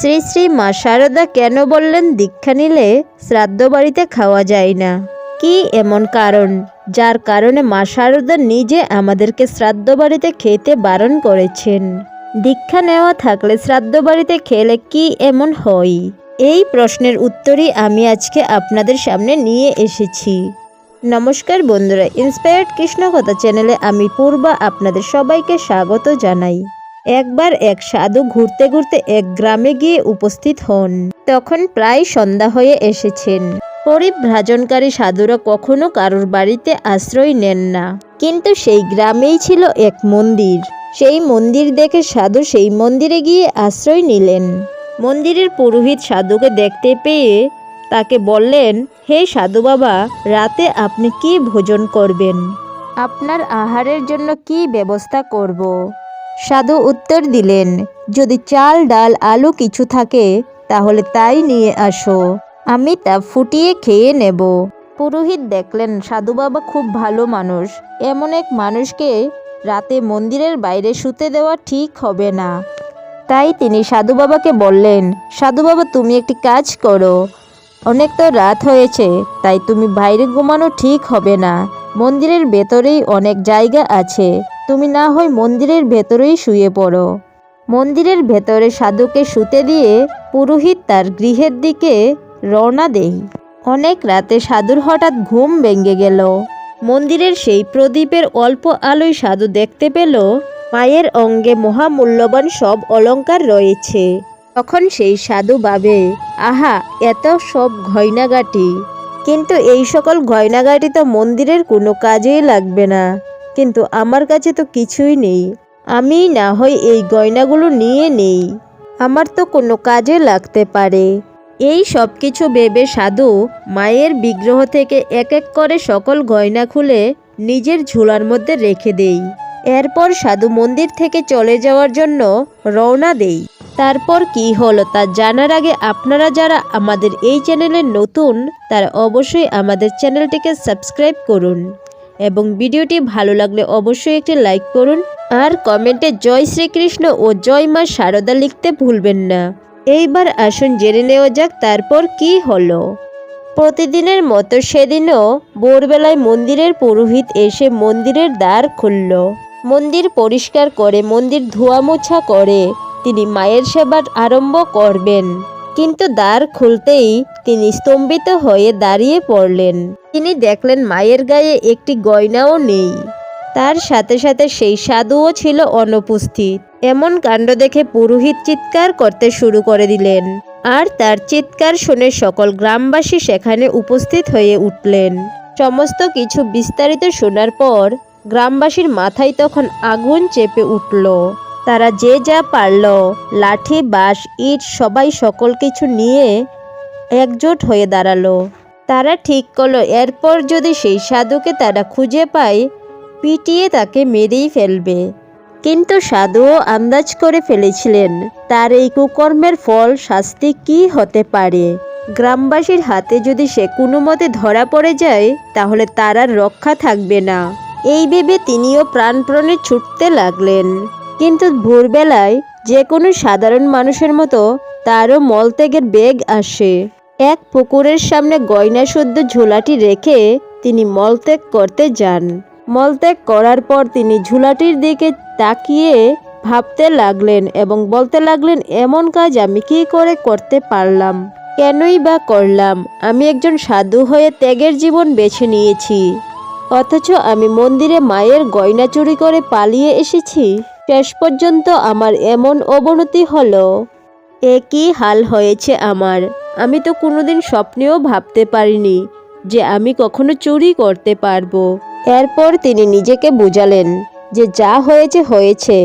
শ্রী শ্রী মা শারদা কেন বললেন দীক্ষা নিলে শ্রাদ্ধ বাড়িতে খাওয়া যায় না? কি এমন কারণ? যার কারণে মা শারদা নিজে আমাদেরকে শ্রাদ্ধ বাড়িতে খেতে বারণ করেছেন। দীক্ষা নেওয়া থাকলে শ্রাদ্ধ বাড়িতে খেলে কি এমন হয়? এই প্রশ্নের উত্তরই আমি আজকে আপনাদের সামনে নিয়ে এসেছি। নমস্কার বন্ধুরা ইন্সপায়ার্ড কৃষ্ণকথা চ্যানেলে আমি পূর্বা আপনাদের সবাইকে স্বাগত জানাই। একবার এক সাধু ঘুরতে ঘুরতে এক গ্রামে গিয়ে উপস্থিত হন। তখন প্রায় সন্ধ্যা হয়ে এসেছেন। পরিভ্রাজনকারী সাধুরা কখনো কারোর বাড়িতে আশ্রয় নেন না। কিন্তু সেই গ্রামেই ছিল এক মন্দির। সেই মন্দির দেখে সাধু সেই মন্দিরে গিয়ে আশ্রয় নিলেন। মন্দিরের পুরোহিত সাধুকে দেখতে পেয়ে তাকে বললেন, হে সাধু বাবা, রাতে আপনি কি ভোজন করবেন? আপনার আহারের জন্য কি ব্যবস্থা করব? সাধু উত্তর দিলেন, যদি চাল, ডাল, আলু কিছু থাকে, তাহলে তাই নিয়ে আসো। আমি তা ফুটিয়ে খেয়ে নেব। পুরোহিত দেখলেন, সাধু বাবা খুব ভালো মানুষ। এমন এক মানুষকে রাতে মন্দিরের বাইরে শুতে দেওয়া ঠিক হবে না। তাই তিনি সাধু বাবাকে বললেন, সাধু বাবা, তুমি একটি কাজ করো। অনেক তো রাত হয়েছে, তাই তুমি বাইরে ঘুমানো ঠিক হবে না। মন্দিরের ভেতরেই অনেক জায়গা আছে। তুমি না হয় মন্দিরের ভেতরেই শুয়ে পড়ো। মন্দিরের ভেতরে সাধুকে শুতে দিয়ে পুরোহিত তার গৃহের দিকে রওনা দেই। অনেক রাতে সাধুর হঠাৎ ঘুম ভেঙে গেল। মন্দিরের সেই প্রদীপের অল্প আলোয় সাধু দেখতে পেল, মায়ের অঙ্গে মহামূল্যবান সব অলঙ্কার রয়েছে। তখন সেই সাধু ভাবে, আহা, এত সব গয়নাগাটি কিন্তু এই সকল গয়নাগাটি তো মন্দিরের কোনো কাজেই লাগবে না। কিন্তু আমার কাছে তো কিছুই নেই। আমি না হয় এই গয়নাগুলো নিয়ে নেই। আমার তো কোনো কাজে লাগতে পারে। এই সব কিছু ভেবে সাধু মায়ের বিগ্রহ থেকে এক এক করে সকল গয়না খুলে নিজের ঝুলার মধ্যে রেখে দেই। এরপর সাধু মন্দির থেকে চলে যাওয়ার জন্য রওনা দেই। তারপর কি হলো তা জানার আগে আপনারা যারা আমাদের এই চ্যানেলে নতুন, তারা অবশ্যই আমাদের চ্যানেলটিকে সাবস্ক্রাইব করুন। এবং ভিডিওটি ভালো লাগলে অবশ্যই একটি লাইক করুন আর কমেন্টে জয় শ্রীকৃষ্ণ ও জয় মা শারদা লিখতে ভুলবেন না। এইবার আসুন জেনে নেওয়া যাক তারপর কি হলো। প্রতিদিনের মতো সেদিনও ভোরবেলায় মন্দিরের পুরোহিত এসে মন্দিরের দ্বার খুলল। মন্দির পরিষ্কার করে, মন্দির ধোয়া মোছা করে, তিনি মায়ের সেবার আরম্ভ করবেন। কিন্তু দ্বার খুলতেই তিনি স্তম্ভিত হয়ে দাঁড়িয়ে পড়লেন। তিনি দেখলেন মায়ের গায়ে একটি গয়নাও নেই। তার সাথে সাথে সেই সাধুও ছিল অনুপস্থিত। এমন কাণ্ড দেখে পুরোহিত চিৎকার করতে শুরু করে দিলেন আর তার চিৎকার শুনে সকল গ্রামবাসী সেখানে উপস্থিত হয়ে উঠলেন। সমস্ত কিছু বিস্তারিত শোনার পর গ্রামবাসীর মাথায় তখন আগুন চেপে উঠল। তারা যে যা পারল, লাঠি, বাঁশ, ইট, সবাই সকল কিছু নিয়ে একজোট হয়ে দাঁড়াল। তারা ঠিক করল, এরপর যদি সেই সাধুকে তারা খুঁজে পায়, পিটিয়ে তাকে মেরেই ফেলবে। কিন্তু সাধুও আন্দাজ করে ফেলেছিলেন, তার এই কুকর্মের ফল, শাস্তি কি হতে পারে? গ্রামবাসীর হাতে যদি সে কোনো মতে ধরা পড়ে যায়, তাহলে তার আর রক্ষা থাকবে না। এই ভেবে তিনিও প্রাণপ্রণে ছুটতে লাগলেন। কিন্তু ভোরবেলায় যে কোনো সাধারণ মানুষের মতো তারও মলত্যাগের বেগ আসে। এক পুকুরের সামনে গয়না শুদ্ধ ঝোলাটি রেখে তিনি মলত্যাগ করতে যান। মলত্যাগ করার পর তিনি ঝুলাটির দিকে তাকিয়ে ভাবতে লাগলেন এবং বলতে লাগলেন, এমন কাজ আমি কি করে করতে পারলাম? কেনই বা করলাম? আমি একজন সাধু হয়ে ত্যাগের জীবন বেছে নিয়েছি। অথচ আমি মন্দিরে মায়ের গয়না চুরি করে পালিয়ে এসেছি। শেষ পর্যন্ত আমার এমন অবনতি হলো। এ কি হাল হয়েছে আমার? আমি তো কোনোদিন স্বপ্নেও ভাবতে পারিনি যে আমি কখনো চুরি করতে পারব। এরপর তিনি নিজেকে বুঝালেন যে যা হয়েছে হয়েছে।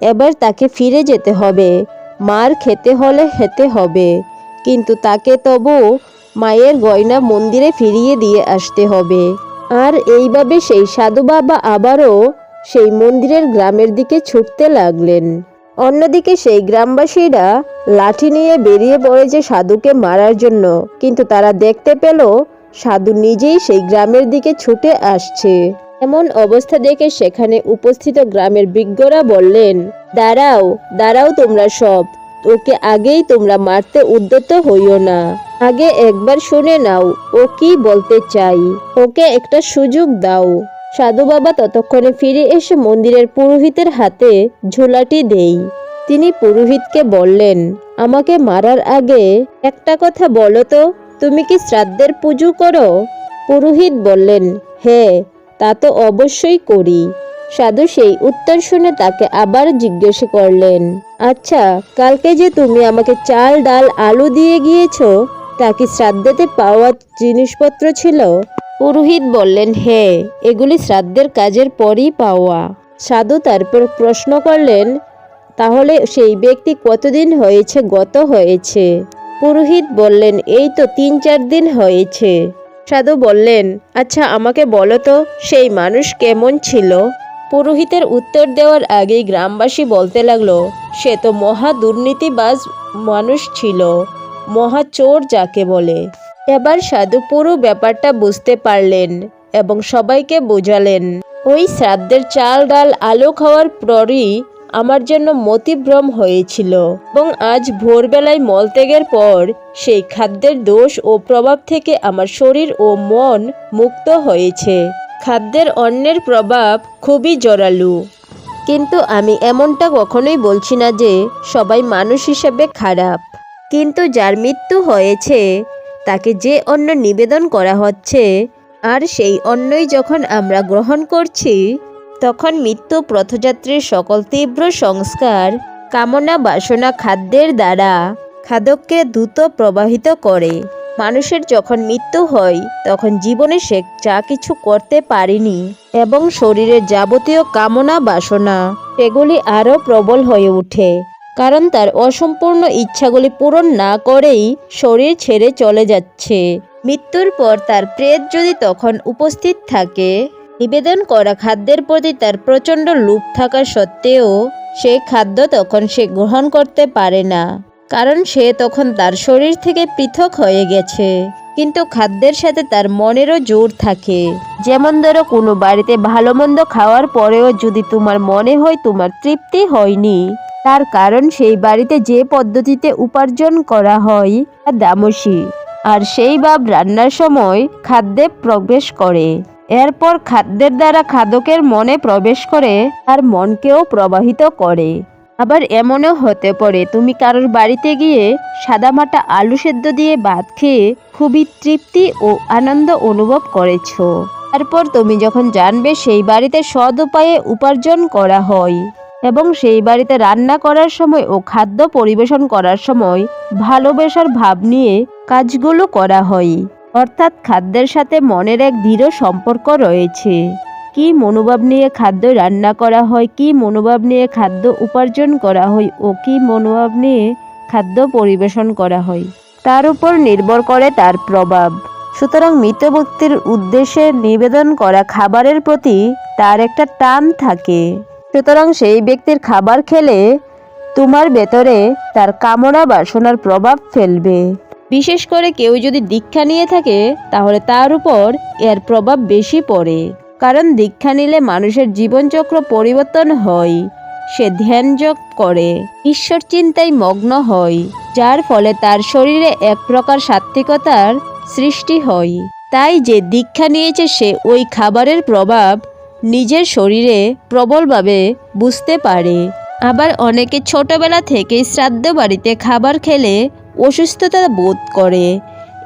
এবার তাকে ফিরে যেতে হবে। মার খেতে হলে খেতে হবে। কিন্তু তাকে তবু মায়ের গয়না মন্দিরে ফিরিয়ে দিয়ে আসতে হবে। আর এইভাবে সেই সাধু বাবা আবারও সেই মন্দিরের গ্রামের দিকে ছুটতে লাগলেন। অন্যদিকে সেই গ্রামবাসীরা লাঠি নিয়ে বেরিয়ে পড়েছে সাধুকে মারার জন্য, কিন্তু তারা দেখতে পেল সাধু নিজেই সেই গ্রামের দিকে ছুটে আসছে। এমন অবস্থা দেখে সেখানে উপস্থিত গ্রামের বিজ্ঞরা বললেন, দাঁড়াও দাঁড়াও তোমরা সব ওকে আগেই তোমরা মারতে উদ্যত হইও না। আগে একবার শুনে নাও, ও কি বলতে চাই? ওকে একটা সুযোগ দাও। সাধু বাবা ততক্ষণে ফিরে এসে মন্দিরের পুরোহিতের হাতে ঝোলাটি দেই। তিনি পুরোহিতকে বললেন, আমাকে মারার আগে একটা কথা বলো তো, তুমি কি শ্রাদ্ধের পুজো করো? পুরোহিত বললেন হ্যাঁ তা তো অবশ্যই করি। সাধু সেই উত্তর শুনে তাকে আবার জিজ্ঞেস করলেন আচ্ছা কালকে যে তুমি আমাকে চাল, ডাল, আলু দিয়ে গিয়েছো, তা কি শ্রাদ্ধেতে পাওয়া জিনিসপত্র ছিল? পুরোহিত বললেন হ্যাঁ এগুলি শ্রাদ্ধের কাজের পরই পাওয়া। সাধু তারপর প্রশ্ন করলেন, তাহলে সেই ব্যক্তি কতদিন হয়েছে, গত হয়েছে? পুরোহিত বললেন, এই তো তিন চার দিন হয়েছে। সাধু বললেন আচ্ছা আমাকে বলো তো, সেই মানুষ কেমন ছিল? পুরোহিতের উত্তর দেওয়ার আগেই গ্রামবাসী বলতে লাগল, সে তো মহা দুর্নীতিবাজ মানুষ ছিল, মহা চোর যাকে বলে। এবার সাধু পুরো ব্যাপারটা বুঝতে পারলেন এবং সবাইকে বোঝালেন। ওই শ্রাদ্ধের চাল ডাল আলো খাওয়ার পরই আমার জন্য মতিভ্রম হয়েছিল এবং আজ ভোরবেলায় মলত্যাগের পর সেই খাদ্যের দোষ ও প্রভাব থেকে আমার শরীর ও মন মুক্ত হয়েছে। খাদ্যের অন্যের প্রভাব খুবই জোরালু। কিন্তু আমি এমনটা কখনোই বলছি না যে সবাই মানুষ হিসেবে খারাপ। কিন্তু যার মৃত্যু হয়েছে তাকে যে অন্ন নিবেদন করা হচ্ছে, আর সেই অন্নই যখন আমরা গ্রহণ করছি, তখন মৃত্যু পথযাত্রীর সকল তীব্র সংস্কার, কামনা, বাসনা খাদ্যের দ্বারা খাদককে দ্রুত প্রবাহিত করে। মানুষের যখন মৃত্যু হয়, তখন জীবনে সে যা কিছু করতে পারেনি এবং শরীরের যাবতীয় কামনা, বাসনা, সেগুলি আরও প্রবল হয়ে ওঠে। কারণ তার অসম্পূর্ণ ইচ্ছাগুলি পূরণ না করেই শরীর ছেড়ে চলে যাচ্ছে। মৃত্যুর পর তার প্রেত যদি তখন উপস্থিত থাকে, নিবেদন করা খাদ্যের প্রতি তার প্রচণ্ড লোভ থাকা সত্ত্বেও সেই খাদ্য তখন সে গ্রহণ করতে পারে না, কারণ সে তখন তার শরীর থেকে পৃথক হয়ে গেছে। কিন্তু খাদ্যের সাথে তার মনেরও জোর থাকে। যেমন ধরো, কোনো বাড়িতে ভালো মন্দ খাওয়ার পরেও যদি তোমার মনে হয় তোমার তৃপ্তি হয়নি তার কারণ সেই বাড়িতে যে পদ্ধতিতে উপার্জন করা হয়, তা দামসী। আর সেই ভাব রান্নার সময় খাদ্যে প্রবেশ করে। এরপর খাদ্যের দ্বারা খাদকের মনে প্রবেশ করে, তার মনকেও প্রবাহিত করে। আবার এমনও হতে পারে, তুমি কারোর বাড়িতে গিয়ে সাদামাটা আলু সেদ্ধ দিয়ে ভাত খেয়ে খুবই তৃপ্তি ও আনন্দ অনুভব করেছ। তারপর তুমি যখন জানবে সেই বাড়িতে সদ উপায়ে উপার্জন করা হয় এবং সেই বাড়িতে রান্না করার সময় ও খাদ্য পরিবেশন করার সময় ভালোবাসার ভাব নিয়ে কাজগুলো করা হয়। অর্থাৎ খাদ্যের সাথে মনের এক দৃঢ় সম্পর্ক রয়েছে। কি মনোভাব নিয়ে খাদ্য রান্না করা হয়, কি মনোভাব নিয়ে খাদ্য উপার্জন করা হয় ও কি মনোভাব নিয়ে খাদ্য পরিবেশন করা হয়, তার উপর নির্ভর করে তার প্রভাব। সুতরাং মৃত উদ্দেশ্যে নিবেদন করা খাবারের প্রতি তার একটা টান থাকে। সুতরাং সেই ব্যক্তির খাবার খেলে তোমার ভেতরে তার কামনা বাসনার প্রভাব ফেলবে। বিশেষ করে কেউ যদি দীক্ষা নিয়ে থাকে, তাহলে তার উপর এর প্রভাব বেশি পড়ে। কারণ দীক্ষা নিলে মানুষের জীবনচক্র পরিবর্তন হয়, সে ধ্যান যোগ করে, ঈশ্বর চিন্তায় মগ্ন হয়, যার ফলে তার শরীরে এক প্রকার সাত্ত্বিকতার সৃষ্টি হয়। তাই যে দীক্ষা নিয়েছে সে ওই খাবারের প্রভাব নিজের শরীরে প্রবলভাবে বুঝতে পারে। আবার অনেকে ছোটবেলা থেকেই শ্রাদ্ধ বাড়িতে খাবার খেলে অসুস্থতা বোধ করে।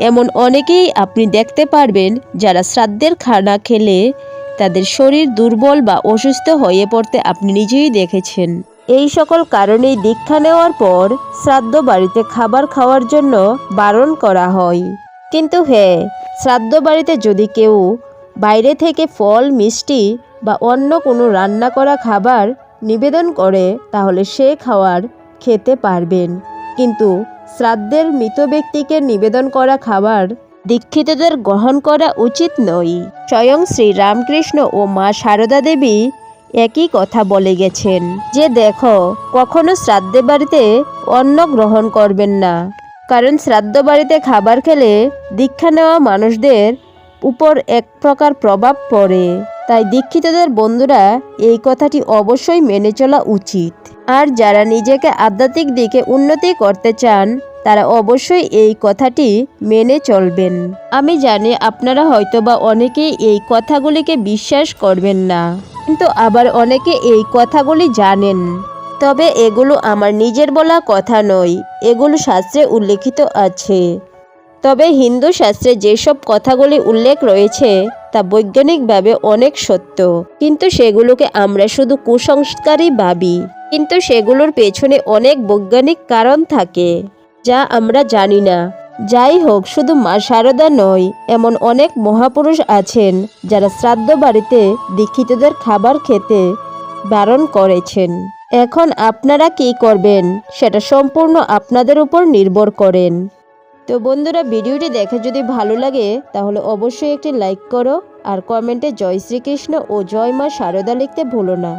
এমন অনেকেই আপনি দেখতে পারবেন যারা শ্রাদ্ধের খানা খেলে তাদের শরীর দুর্বল বা অসুস্থ হয়ে পড়তে আপনি নিজেই দেখেছেন। এই সকল কারণেই দীক্ষা নেওয়ার পর শ্রাদ্ধ বাড়িতে খাবার খাওয়ার জন্য বারণ করা হয়। কিন্তু হ্যাঁ শ্রাদ্ধ বাড়িতে যদি কেউ বাইরে থেকে ফল, মিষ্টি বা অন্য কোনো রান্না করা খাবার নিবেদন করে, তাহলে সে খাওয়ার খেতে পারবেন। কিন্তু শ্রাদ্ধের মৃত ব্যক্তিকে নিবেদন করা খাবার দীক্ষিতদের গ্রহণ করা উচিত নয়। স্বয়ং শ্রী রামকৃষ্ণ ও মা সারদা দেবী একই কথা বলে গেছেন যে, দেখো, কখনো শ্রাদ্ধে বাড়িতে অন্ন গ্রহণ করবেন না। কারণ শ্রাদ্ধ বাড়িতে খাবার খেলে দীক্ষা নেওয়া মানুষদের উপর এক প্রকার প্রভাব পড়ে। তাই দীক্ষিতদের বন্ধুরা এই কথাটি অবশ্যই মেনে চলা উচিত। আর যারা নিজেকে আধ্যাত্মিক দিকে উন্নতি করতে চান, তারা অবশ্যই এই কথাটি মেনে চলবেন। আমি জানি আপনারা হয়তোবা অনেকেই এই কথাগুলিকে বিশ্বাস করবেন না, কিন্তু আবার অনেকে এই কথাগুলি জানেন। তবে এগুলো আমার নিজের বলা কথা নয়, এগুলো শাস্ত্রে উল্লেখিত আছে। তবে হিন্দু শাস্ত্রে যেসব কথাগুলি উল্লেখ রয়েছে, তা বৈজ্ঞানিকভাবে অনেক সত্য। কিন্তু সেগুলোকে আমরা শুধু কুসংস্কারই ভাবি। কিন্তু সেগুলোর পেছনে অনেক বৈজ্ঞানিক কারণ থাকে, যা আমরা জানি না। যাই হোক, শুধু মা শারদা নয়, এমন অনেক মহাপুরুষ আছেন, যারা শ্রাদ্ধ বাড়িতে দীক্ষিতদের খাবার খেতে বারণ করেছেন। এখন আপনারা কি করবেন, সেটা সম্পূর্ণ আপনাদের উপর নির্ভর করেন। তো বন্ধুরা, ভিডিওটি দেখে যদি ভালো লাগে, তাহলে অবশ্যই একটি লাইক করো আর কমেন্টে জয় শ্রীকৃষ্ণ ও জয় মা শারদা লিখতে ভুলো না।